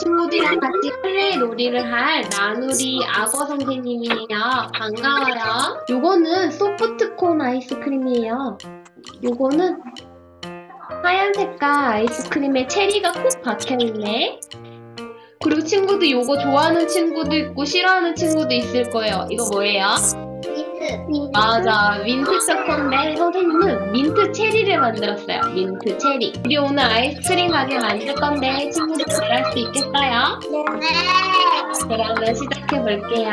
친구들이랑 같이 플레이 놀이를 할 나누리 악어 선생님이에요. 반가워요. 요거는 소프트콘 아이스크림이에요. 요거는 하얀 색깔 아이스크림에 체리가 꼭 박혀있네. 그리고 친구들 요거 좋아하는 친구도 있고 싫어하는 친구도 있을 거예요. 이거 뭐예요? 민트. 맞아 민트 초코인데 선생님은 민트 체리를 만들었어요 민트 체리 우리 오늘 아이스크림 가게 만들 건데 친구들 잘할 수 있겠어요? 네. 그러면 시작해 볼게요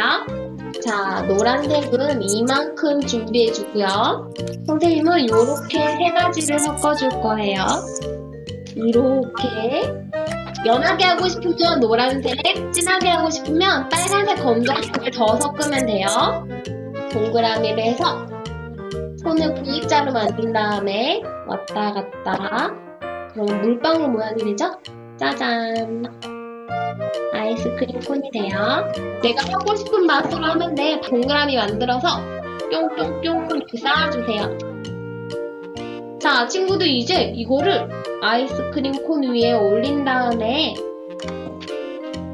자 노란색은 이만큼 준비해 주고요 선생님은 이렇게 세 가지를 섞어 줄 거예요 이렇게 연하게 하고 싶으면 노란색 진하게 하고 싶으면 빨간색 검정색을 더 섞으면 돼요 동그라미를 해서 손을 V자로 만든 다음에 왔다 갔다 그럼 물방울 모양이 되죠? 짜잔. 아이스크림 콘이 돼요. 내가 하고 싶은 맛으로 하면 돼. 동그라미 만들어서 뿅뿅뿅 이렇게 쌓아주세요. 자 친구들 이제 이거를 아이스크림 콘 위에 올린 다음에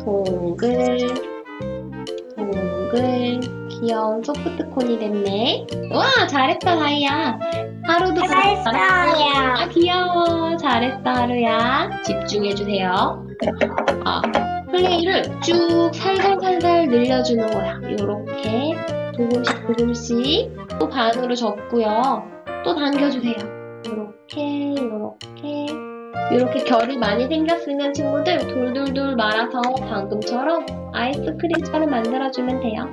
동글 동글 귀여운 소프트콘이 됐네. 와, 잘했다, 다이야. 하루도 잘했다. 잘했어요. 아, 귀여워. 잘했어, 하루야. 집중해주세요. 아, 플레이를 쭉 살살살살 늘려주는 거야. 요렇게. 조금씩 조금씩. 또 반으로 접고요. 또 당겨주세요. 요렇게, 요렇게. 이렇게 결이 많이 생겼으면 친구들 돌돌돌 말아서 방금처럼 아이스크림처럼 만들어주면 돼요.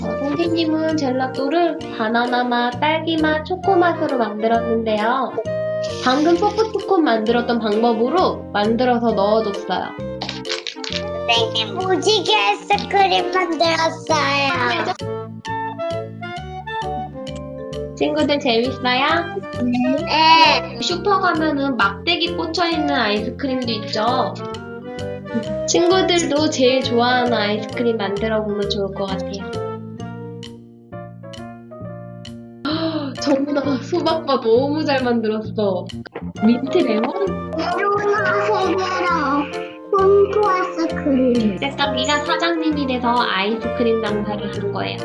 어, 선생님은 젤라또를 바나나 맛, 딸기 맛, 초코 맛으로 만들었는데요. 방금 소프트콘 만들었던 방법으로 만들어서 넣어줬어요. 선생님 무지개 아이스크림 만들었어요. 친구들 재밌어요? 네. 슈퍼 가면은 막대기 꽂혀 있는 아이스크림도 있죠? 친구들도 제일 좋아하는 아이스크림 만들어 보면 좋을 것 같아요. 정훈아 수박바 너무 잘 만들었어. 민트 레몬? 메로나 세계로 홈토 아이스크림. 째깍이가 사장님이 돼서 아이스크림 장사를 하는 거예요.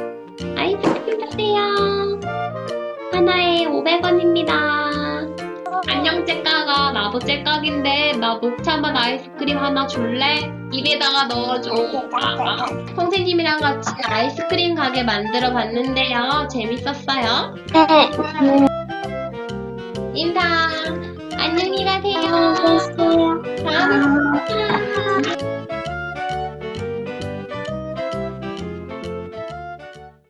아이스크림 주세요. 하나에 500원입니다. 안녕 째깍아 나도 째깍인데 나 녹차맛 아이스크림 하나 줄래? 입에다가 넣어줘. 아, 선생님이랑 같이 아이스크림 가게 만들어 봤는데요. 재밌었어요. 네. 인사. 안녕히 가세요. 다음에 또 봐요.